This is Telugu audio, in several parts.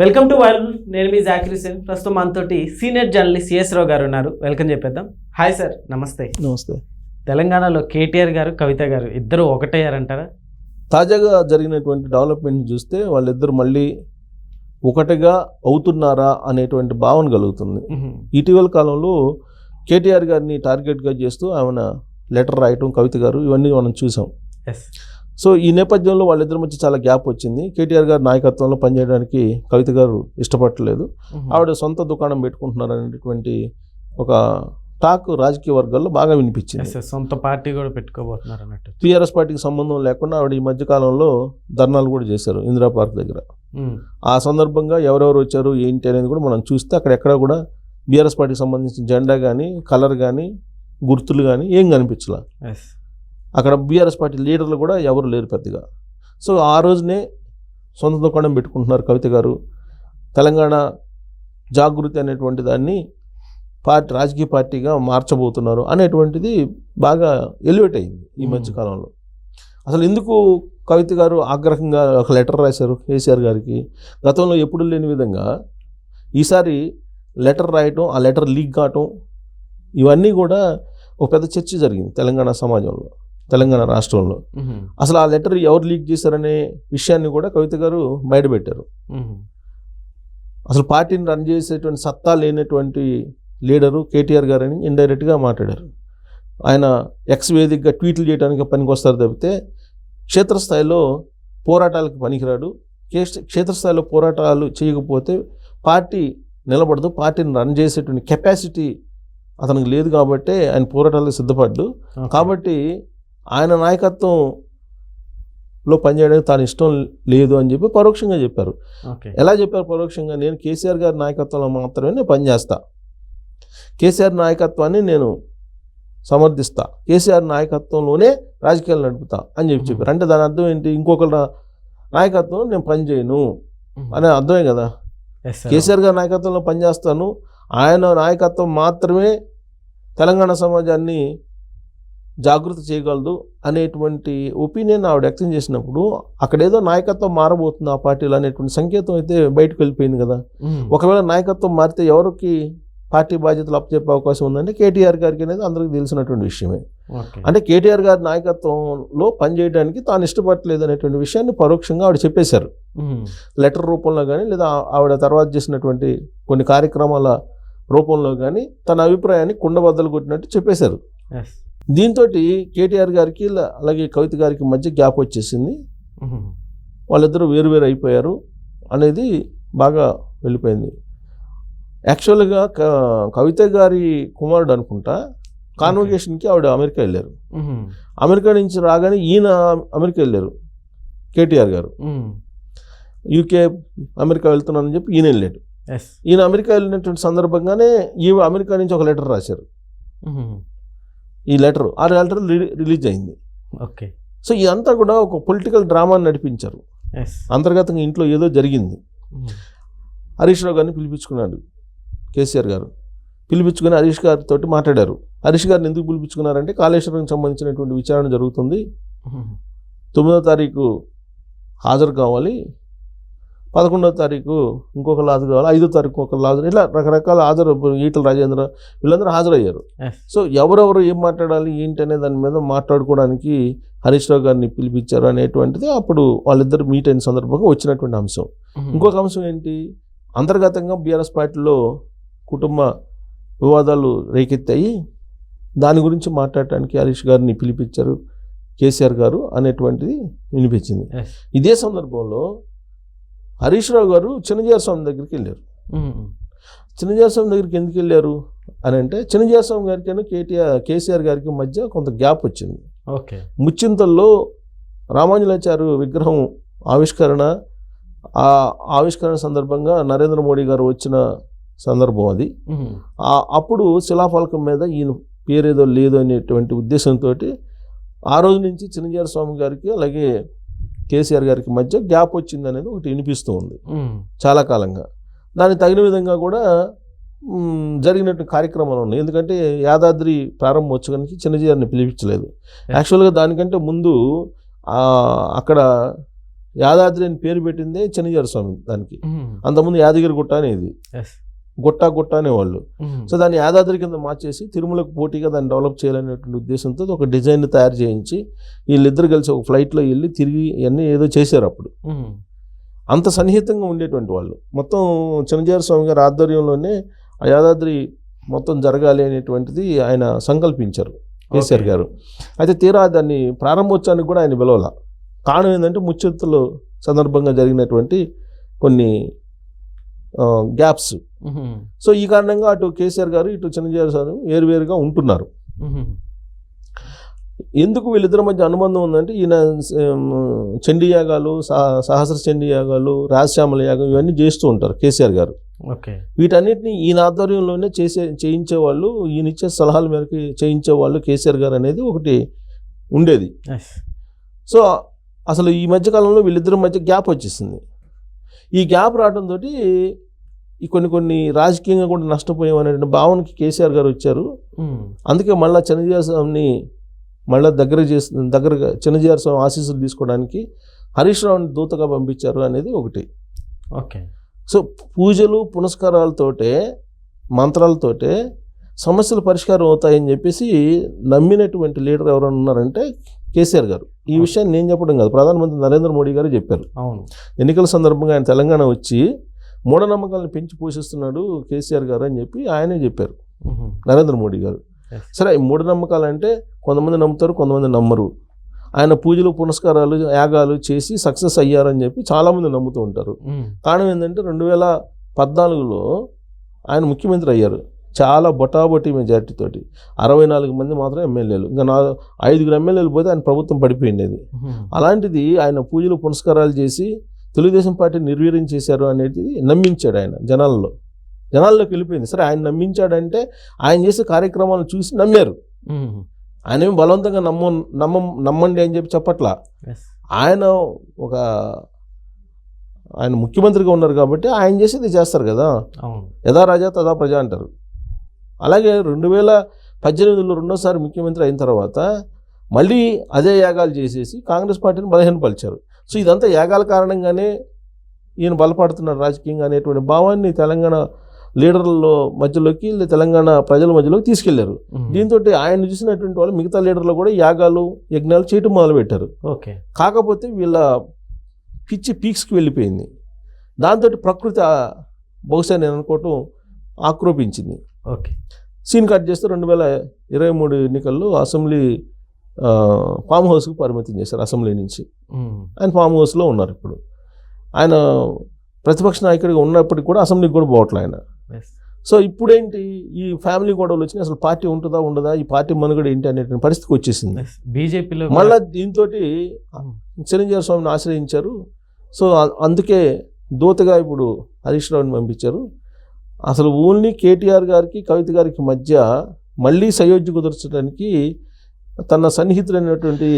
వెల్కమ్ టు వైల్ నేను మీ జాకిర్ సేన్ ప్రస్తుతం మనతోటి సీనియర్ జర్నలిస్ట్ సిఎస్ రావు గారు ఉన్నారు. వెల్కమ్ చెప్పేద్దాం. హాయ్ సార్ నమస్తే. నమస్తే. తెలంగాణలో కేటీఆర్ గారు కవిత గారు ఇద్దరు ఒకటయ్యారంటారా? తాజాగా జరిగినటువంటి డెవలప్మెంట్ చూస్తే వాళ్ళిద్దరు మళ్ళీ ఒకటిగా అవుతున్నారా అనేటువంటి భావన కలుగుతుంది. ఇటీవల కాలంలో కేటీఆర్ గారిని టార్గెట్గా చేస్తూ ఆమెన లెటర్ రాయటం కవిత గారు ఇవన్నీ మనం చూసాం. సో ఈ నేపథ్యంలో వాళ్ళిద్దరి మధ్య చాలా గ్యాప్ వచ్చింది. కేటీఆర్ గారి నాయకత్వంలో పనిచేయడానికి కవిత గారు ఇష్టపడలేదు ఆవిడ సొంత దుకాణం పెట్టుకుంటున్నారు అనేటువంటి ఒక టాక్ రాజకీయ వర్గాల్లో బాగా వినిపించింది. సొంత పార్టీ కూడా పెట్టుకోబోతున్నారు అన్నట్టు. టీఆర్ఎస్ పార్టీకి సంబంధం లేకుండా ఆవిడ ఈ మధ్య కాలంలో ధర్నాలు కూడా చేశారు ఇందిరా పార్క్ దగ్గర. ఆ సందర్భంగా ఎవరెవరు వచ్చారు ఏంటి అనేది కూడా మనం చూస్తే అక్కడ ఎక్కడ కూడా బీఆర్ఎస్ పార్టీకి సంబంధించిన జెండా కానీ కలర్ కానీ గుర్తులు కానీ ఏం కనిపించలా. అక్కడ బీఆర్ఎస్ పార్టీ లీడర్లు కూడా ఎవరు లేరు పెద్దగా. సో ఆ రోజునే సొంత దుకాణం పెట్టుకుంటున్నారు కవిత గారు. తెలంగాణ జాగృతి అనేటువంటి దాన్ని పార్టీ రాజకీయ పార్టీగా మార్చబోతున్నారు అనేటువంటిది బాగా ఎలివేట్ అయింది ఈ మధ్య కాలంలో. అసలు ఎందుకు కవిత గారు ఆగ్రహంగా ఒక లెటర్ రాశారు కేసీఆర్ గారికి? గతంలో ఎప్పుడు లేని విధంగా ఈసారి లెటర్ రాయటం ఆ లెటర్ లీక్ కావటం ఇవన్నీ కూడా ఒక పెద్ద చర్చ జరిగింది తెలంగాణ సమాజంలో. తెలంగాణ రాష్ట్రంలో. అసలు ఆ లెటర్ ఎవరు లీక్ చేశారనే విషయాన్ని కూడా కవిత గారు బయటపెట్టారు అసలు పార్టీని రన్ చేసేటువంటి సత్తా లేనటువంటి లీడరు కేటీఆర్ గారని ఇండైరెక్ట్గా మాట్లాడారు. ఆయన ఎక్స్ వేదికగా ట్వీట్లు చేయడానికి పనికి వస్తారు తప్పితే క్షేత్రస్థాయిలో పోరాటాలకు పనికిరాడు. క్షేత్ర- క్షేత్రస్థాయిలో పోరాటాలు చేయకపోతే పార్టీ నిలబడదు. పార్టీని రన్ చేసేటువంటి కెపాసిటీ అతనికి లేదు కాబట్టి ఆయన పోరాటాలకు సిద్ధపడ్డు. కాబట్టి ఆయన నాయకత్వంలో పనిచేయడానికి తాను ఇష్టం లేదు అని చెప్పి పరోక్షంగా చెప్పారు. ఎలా చెప్పారు పరోక్షంగా? నేను కేసీఆర్ గారి నాయకత్వంలో మాత్రమే నేను పనిచేస్తా. కేసీఆర్ నాయకత్వాన్ని నేను సమర్థిస్తా. కేసీఆర్ నాయకత్వంలోనే రాజకీయాలు నడుపుతా అని చెప్పి చెప్పారు. అంటే దాని అర్థం ఏంటి? ఇంకొకరి నా- నాయకత్వం నేను పనిచేయను అనే అర్థమే కదా. కేసీఆర్ గారి నాయకత్వంలో పనిచేస్తాను. ఆయన నాయకత్వం మాత్రమే తెలంగాణ సమాజాన్ని జాగృతి చేయగలదు అనేటువంటి ఒపీనియన్ ఆవిడ వ్యక్తం చేసినప్పుడు అక్కడేదో నాయకత్వం మారబోతుంది ఆ పార్టీలో అనేటువంటి సంకేతం అయితే బయటకు వెళ్ళిపోయింది కదా. ఒకవేళ నాయకత్వం మారితే ఎవరికి పార్టీ బాధ్యతలు అప్పచెప్పే అవకాశం ఉందంటే కేటీఆర్ గారికి అనేది అందరికీ తెలిసినటువంటి విషయమే. అంటే కేటీఆర్ గారి నాయకత్వంలో పనిచేయడానికి తాను ఇష్టపడలేదు అనేటువంటి విషయాన్ని పరోక్షంగా ఆవిడ చెప్పేశారు. లెటర్ రూపంలో కానీ లేదా ఆవిడ తర్వాత చేసినటువంటి కొన్ని కార్యక్రమాల రూపంలో కానీ తన అభిప్రాయాన్ని కుండబద్దలు కొట్టినట్టు చెప్పేశారు. దీంతో కేటీఆర్ గారికి అలాగే కవిత గారికి మధ్య గ్యాప్ వచ్చేసింది. వాళ్ళిద్దరూ వేరు వేరు అయిపోయారు అనేది బాగా వెళ్ళిపోయింది. యాక్చువల్గా కవిత గారి కుమారుడు అనుకుంటా కాన్వకేషన్కి ఆవిడ అమెరికా వెళ్ళారు. అమెరికా నుంచి రాగానే ఈయన అమెరికా వెళ్ళారు కేటీఆర్ గారు. యూకే అమెరికా వెళ్తున్నానని చెప్పి ఈయన వెళ్ళాడు. ఈయన అమెరికా వెళ్ళినటువంటి సందర్భంగానే ఈమె అమెరికా నుంచి ఒక లెటర్ రాశారు. ఈ లెటర్ ఆ లెటర్ రిలీజ్ అయింది. ఓకే. సో ఇదంతా కూడా ఒక పొలిటికల్ డ్రామాని నడిపించారు. అంతర్గతంగా ఇంట్లో ఏదో జరిగింది. హరీష్ రావు గారిని పిలిపించుకున్నాడు కేసీఆర్ గారు. పిలిపించుకుని హరీష్ గారితో మాట్లాడారు. హరీష్ గారిని ఎందుకు పిలిపించుకున్నారంటే కాళేశ్వరంకి సంబంధించినటువంటి విచారణ జరుగుతుంది. తొమ్మిదో తారీఖు హాజరు కావాలి. పదకొండవ తారీఖు ఇంకొక హాజరు కావాలి ఐదో తారీఖు ఒక హాజరు ఇట్లా రకరకాల హాజరు ఈటల రాజేంద్ర వీళ్ళందరూ హాజరయ్యారు. సో ఎవరెవరు ఏం మాట్లాడాలి ఏంటి అనే దాని మీద మాట్లాడుకోవడానికి హరీష్ రావు గారిని పిలిపించారు అనేటువంటిది అప్పుడు వాళ్ళిద్దరు మీట్ అయిన సందర్భంగా వచ్చినటువంటి అంశం. ఇంకొక అంశం ఏంటి? అంతర్గతంగా బీఆర్ఎస్ పార్టీలో కుటుంబ వివాదాలు రేకెత్తాయి. దాని గురించి మాట్లాడటానికి హరీష్ గారిని పిలిపించారు కేసీఆర్ గారు అనేటువంటిది వినిపించింది. ఇదే సందర్భంలో హరీష్ రావు గారు చిన్నజీర స్వామి దగ్గరికి వెళ్ళారు. ఉమ్, చిన్నజీర స్వామి దగ్గరికి ఎందుకు వెళ్ళారు? అని అంటే చిన్నజీర స్వామి గారికి కేటీఆర్ కేసీఆర్ గారికి మధ్య కొంత గ్యాప్ వచ్చింది. ఓకే. ముచ్చింతల్లో రామాంజలాచారు విగ్రహం ఆవిష్కరణ ఆ ఆవిష్కరణ సందర్భంగా నరేంద్ర మోడీ గారు వచ్చిన సందర్భం అది. అప్పుడు శిలాఫలకం మీద ఈయన పేరేదో లేదు అనేటువంటి ఉద్దేశంతో ఆ రోజు నుంచి చిన్నజీర స్వామి గారికి అలాగే కేసీఆర్ గారికి మధ్య గ్యాప్ వచ్చింది అనేది ఒకటి వినిపిస్తూ ఉంది. చాలా కాలంగా. దానికి తగిన విధంగా కూడా జరిగినట్టు కార్యక్రమాలు ఉన్నాయి. ఎందుకంటే యాదాద్రి ప్రారంభోత్సవానికి చిన్నజీఆర్ని పిలిపించలేదు. యాక్చువల్గా దానికంటే ముందు అక్కడ యాదాద్రి అని పేరు పెట్టిందే చెన్నజారు స్వామి దానికి. అంతకుముందు యాదగిరి గుట్ట అనేది. గుట్ట గుట్ట అనేవాళ్ళు. సో దాన్ని యాదాద్రి కింద మార్చేసి తిరుమలకు పోటీగా దాన్ని డెవలప్ చేయాలనేటువంటి ఉద్దేశంతో ఒక డిజైన్ తయారు చేయించి వీళ్ళిద్దరు కలిసి ఒక ఫ్లైట్లో వెళ్ళి తిరిగి ఇవన్నీ ఏదో చేశారు అప్పుడు. అంత సన్నిహితంగా ఉండేటువంటి వాళ్ళు మొత్తం చిన్నజీర స్వామి గారి ఆధ్వర్యంలోనే ఆ యాదాద్రి మొత్తం జరగాలి అనేటువంటిది ఆయన సంకల్పించారు కేసీఆర్. గారు అయితే తీరా దాన్ని ప్రారంభోత్సవానికి కూడా ఆయన పిలవాల కారణం ఏంటంటే ముచ్చెత్తులు సందర్భంగా జరిగినటువంటి కొన్ని గ్యాప్స్. సో ఈ కారణంగా అటు కేసీఆర్ గారు ఇటు చిన్నజీర స్వామి వేరువేరుగా ఉంటున్నారు. ఎందుకు వీళ్ళిద్దరి మధ్య అనుబంధం ఉందంటే ఈయన చండీ యాగాలు సహ- సహస్ర చండీ యాగాలు రాజశ్యామల యాగం ఇవన్నీ చేస్తూ ఉంటారు కేసీఆర్ గారు. ఓకే. వీటన్నిటిని ఈయన ఆధ్వర్యంలోనే చేసే చేయించేవాళ్ళు ఈయన ఇచ్చే సలహాల మేరకు చేయించేవాళ్ళు కేసీఆర్ గారు అనేది ఒకటి ఉండేది. సో అసలు ఈ మధ్య కాలంలో వీళ్ళిద్దరి మధ్య గ్యాప్ వచ్చేసింది. ఈ గ్యాప్ రావడంతో ఈ కొన్ని కొన్ని రాజకీయంగా కూడా నష్టపోయాం అనేటువంటి భావనకి కేసీఆర్ గారు వచ్చారు. అందుకే మళ్ళీ చిన్నజీఆర్ స్వామిని మళ్ళీ దగ్గర చేసి దగ్గరగా చిన్నజీఆర్ స్వామి ఆశీస్సులు తీసుకోవడానికి హరీష్ రావుని దూతగా పంపించారు అనేది ఒకటి. ఓకే. సో పూజలు పునస్కారాలతోటే మంత్రాలతోటే సమస్యలు పరిష్కారం అవుతాయని చెప్పేసి నమ్మినటువంటి లీడర్ ఎవరైనా ఉన్నారంటే కేసీఆర్ గారు. ఈ విషయాన్ని నేను చెప్పడం కాదు. ప్రధానమంత్రి నరేంద్ర మోడీ గారు చెప్పారు. అవును. ఎన్నికల సందర్భంగా ఆయన తెలంగాణ వచ్చి మూఢనమ్మకాలను పెంచి పోషిస్తున్నాడు కేసీఆర్ గారు అని చెప్పి ఆయనే చెప్పారు. నరేంద్ర మోడీ గారు. సరే ఈ మూఢనమ్మకాలు అంటే కొంతమంది నమ్ముతారు కొంతమంది నమ్మరు. ఆయన పూజలు పునస్కారాలు యాగాలు చేసి సక్సెస్ అయ్యారని చెప్పి చాలామంది నమ్ముతూ ఉంటారు. కారణం ఏంటంటే రెండు వేల పద్నాలుగులో ఆయన ముఖ్యమంత్రి అయ్యారు. చాలా బొటాబొటీ మెజార్టీ తోటి. అరవై నాలుగు మంది మాత్రం ఎమ్మెల్యేలు. ఇంకా నా ఐదుగురు ఎమ్మెల్యేలు పోతే ఆయన ప్రభుత్వం పడిపోయింది ఉమ్. అలాంటిది ఆయన పూజలు పునస్కారాలు చేసి తెలుగుదేశం పార్టీ నిర్వీర్యం చేశారు అనేది నమ్మించాడు ఆయన జనాల్లో. జనాల్లోకి వెళ్ళిపోయింది. సరే ఆయన నమ్మించాడంటే ఆయన చేసే కార్యక్రమాలను చూసి నమ్మారు. ఆయన ఏం బలవంతంగా నమ్మ నమ్మ నమ్మండి అని చెప్పి చెప్పట్లా. ఆయన ఒక ఆయన ముఖ్యమంత్రిగా ఉన్నారు కాబట్టి ఆయన చేసేది చేస్తారు కదా. యథా రాజా తదా ప్రజ అంటారు. అలాగే రెండు వేల పద్దెనిమిదిలో రెండోసారి ముఖ్యమంత్రి అయిన తర్వాత మళ్ళీ అదే యాగాలు చేసేసి కాంగ్రెస్ పార్టీని బలహీనపరిచారు. సో ఇదంతా యాగాల కారణంగానే ఈయన బలపడుతున్నారు రాజకీయంగా అనేటువంటి భావాన్ని తెలంగాణ లీడర్ల మధ్యలోకి తెలంగాణ ప్రజల మధ్యలోకి తీసుకెళ్ళారు. దీంతో ఆయన చూసినటువంటి వాళ్ళు మిగతా లీడర్లు కూడా యాగాలు యజ్ఞాలు చేయటం మొదలుపెట్టారు. ఓకే. కాకపోతే వీళ్ళ పిచ్చి పీక్స్కి వెళ్ళిపోయింది. దాంతో ప్రకృతి బహుశా నేను అనుకోవటం ఆక్రోపించింది. ఓకే. సీన్ కట్ చేస్తే రెండు వేల ఇరవై మూడు ఎన్నికల్లో అసెంబ్లీ ఫామ్ హౌస్కి పరిమితం చేశారు అసెంబ్లీ నుంచి. ఆయన ఫామ్ హౌస్లో ఉన్నారు ఇప్పుడు. ఆయన ప్రతిపక్ష నాయకుడిగా ఉన్నప్పటికీ కూడా అసెంబ్లీకి కూడా పోవట్లే ఆయన. సో ఇప్పుడేంటి ఈ ఫ్యామిలీ గొడవలు వచ్చినాయి? అసలు పార్టీ ఉంటుందా ఉండదా? ఈ పార్టీ మనుగడ ఏంటి అనేటువంటి పరిస్థితికి వచ్చేసింది. బీజేపీలో మళ్ళా దీంతో చిరంజీవి స్వామిని ఆశ్రయించారు. సో అందుకే దూతగా ఇప్పుడు హరీష్ రావుని పంపించారు. అసలు ఓన్లీ కేటీఆర్ గారికి కవిత గారికి మధ్య మళ్ళీ సయోధ్య కుదర్చడానికి తన సన్నిహితుడైనటువంటి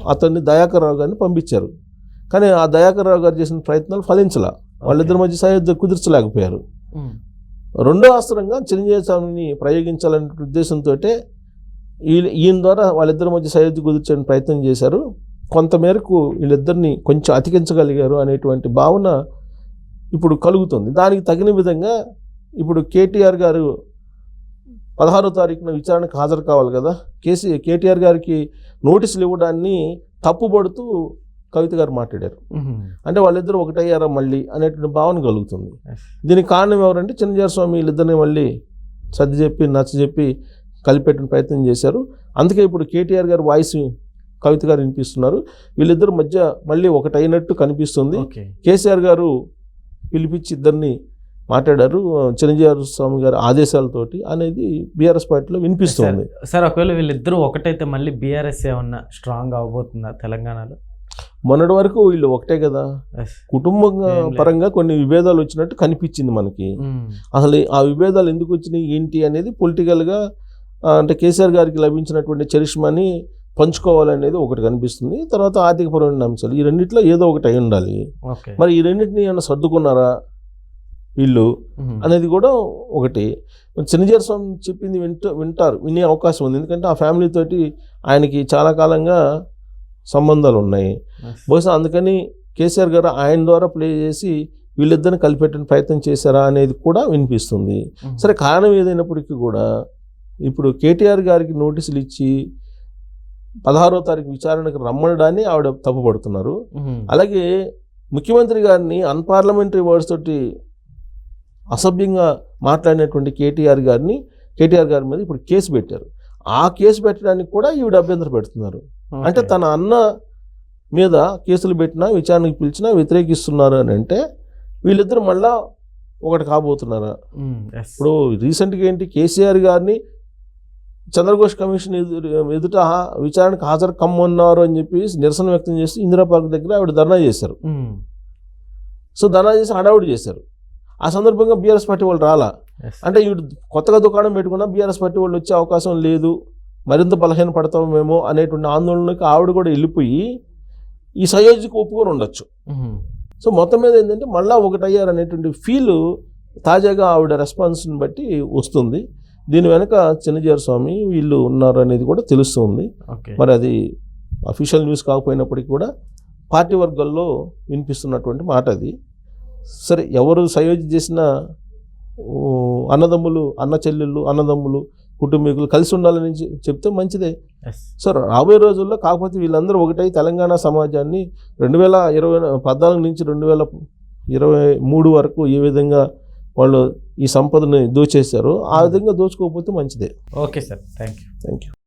అతన్ని దయాకర్ రావు గారిని పంపించారు. కానీ ఆ దయాకర్ రావు గారు చేసిన ప్రయత్నాలు ఫలించల. వాళ్ళిద్దరి మధ్య సయోధ్య కుదర్చలేకపోయారు. రెండో అస్త్రంగా చిరంజీవి స్వామిని ప్రయోగించాలనే ఉద్దేశంతో ఈయన ద్వారా వాళ్ళిద్దరి మధ్య సయోధ్య కుదిర్చడానికి ప్రయత్నం చేశారు. కొంతమేరకు వీళ్ళిద్దరిని కొంచెం అతికించగలిగారు అనేటువంటి భావన ఇప్పుడు కలుగుతుంది. దానికి తగిన విధంగా ఇప్పుడు కేటీఆర్ గారు పదహారో తారీఖున విచారణకు హాజరు కావాలి కదా. కేసీ కేటీఆర్ గారికి నోటీసులు ఇవ్వడాన్ని తప్పుపడుతూ కవిత గారు మాట్లాడారు. అంటే వాళ్ళిద్దరూ ఒకటయ్యారా మళ్ళీ అనేటువంటి భావన కలుగుతుంది. దీనికి కారణం ఎవరంటే చిన్నజార స్వామి వీళ్ళిద్దరిని మళ్ళీ సర్ది చెప్పి నచ్చ చెప్పి కలిపెట్టిన ప్రయత్నం చేశారు. అందుకే ఇప్పుడు కేటీఆర్ గారు వాయిస్ కవిత గారు వినిపిస్తున్నారు. వీళ్ళిద్దరు మధ్య మళ్ళీ ఒకటైనట్టు కనిపిస్తుంది. కేసీఆర్ గారు పిలిపించి ఇద్దరిని మాట్లాడారు. చిరంజీవి స్వామి గారి ఆదేశాలతోటి అనేది బీఆర్ఎస్ పార్టీలో వినిపిస్తుంది సార్ ఒకవేళ వీళ్ళిద్దరూ ఒకటైతే మళ్ళీ బీఆర్ఎస్ ఏమన్నా స్ట్రాంగ్ అవబోతుందా తెలంగాణలో? మొన్నటి వరకు వీళ్ళు ఒకటే కదా. కుటుంబ. పరంగా కొన్ని విభేదాలు వచ్చినట్టు కనిపించింది మనకి. అసలు ఆ విభేదాలు ఎందుకు వచ్చినాయి ఏంటి అనేది పొలిటికల్గా అంటే కేసీఆర్ గారికి లభించినటువంటి చరిష్మాని పంచుకోవాలనేది ఒకటి కనిపిస్తుంది. తర్వాత ఆర్థికపరమైన అంశాలు ఈ రెండిట్లో ఏదో ఒకటి అయి ఉండాలి. మరి ఈ రెండింటిని ఏమైనా సర్దుకున్నారా? వీళ్ళు. అనేది కూడా ఒకటి. చిన్నజీర స్వామి చెప్పింది వింట వింటారు వినే అవకాశం ఉంది. ఎందుకంటే ఆ ఫ్యామిలీ తోటి ఆయనకి చాలా కాలంగా సంబంధాలు ఉన్నాయి. బహుశా అందుకని కేసీఆర్ గారు ఆయన ద్వారా ప్లే చేసి వీళ్ళిద్దరిని కలిపెట్టిన ప్రయత్నం చేశారా అనేది కూడా వినిపిస్తుంది. సరే కారణం ఏదైనప్పటికీ కూడా ఇప్పుడు కేటీఆర్ గారికి నోటీసులు ఇచ్చి పదహారో తారీఖు విచారణకు రమ్మనడాన్ని ఆవిడ తప్పుపడుతున్నారు. అలాగే ముఖ్యమంత్రి గారిని అన్పార్లమెంటరీ వర్డ్స్ తోటి అసభ్యంగా మాట్లాడినటువంటి కేటీఆర్ గారిని కేటీఆర్ గారి మీద ఇప్పుడు కేసు పెట్టారు. ఆ కేసు పెట్టడానికి కూడా ఈవిడ అభ్యంతరం పెడుతున్నారు. అంటే తన అన్న మీద కేసులు పెట్టినా విచారణకు పిలిచినా వ్యతిరేకిస్తున్నారు అని అంటే వీళ్ళిద్దరు మళ్ళా ఒకటి కాబోతున్నారా? ఇప్పుడు రీసెంట్గా ఏంటి? కేసీఆర్ గారిని చంద్రఘోష్ కమిషన్ ఎదురు ఎదుట విచారణకు హాజరు కమ్మన్నారు అని చెప్పి నిరసన వ్యక్తం చేసి ఇందిరా పార్క్ దగ్గర ఆవిడ ధర్నా చేశారు. సో ధర్నా చేసి హడావుడి చేశారు. ఆ సందర్భంగా బీఆర్ఎస్ పార్టీ వాళ్ళు రాలా. అంటే ఈవిడ కొత్తగా దుకాణం పెట్టుకున్నా బీఆర్ఎస్ పార్టీ వాళ్ళు వచ్చే అవకాశం లేదు. మరింత బలహీన పడతామేమో అనేటువంటి ఆందోళనకి ఆవిడ కూడా వెళ్ళిపోయి ఈ సయోజికి ఒప్పుకొని ఉండొచ్చు. సో మొత్తం మీద ఏంటంటే మళ్ళా ఒకటయ్యారు అనేటువంటి ఫీల్ తాజాగా ఆవిడ రెస్పాన్స్ని బట్టి వస్తుంది. దీని వెనక చిన్నజీఆర్ స్వామి వీళ్ళు ఉన్నారు అనేది కూడా తెలుస్తుంది. మరి అది అఫీషియల్ న్యూస్ కాకపోయినప్పటికీ కూడా పార్టీ వర్గాల్లో వినిపిస్తున్నటువంటి మాట అది. సరే ఎవరు సయోజి చేసిన అన్నదమ్ములు అన్న చెల్లెళ్ళు అన్నదమ్ములు కుటుంబీకులు కలిసి ఉండాలని చెప్తే మంచిదే. సో రాబోయే రోజుల్లో కాకపోతే వీళ్ళందరూ ఒకటై తెలంగాణ సమాజాన్ని రెండు వేల ఇరవై పద్నాలుగు నుంచి రెండు వేల ఇరవై మూడు వరకు ఏ విధంగా వాళ్ళు ఈ సంపదని దోచేశారో ఆ విధంగా దోచుకోకపోతే మంచిదే. Okay sir thank you thank you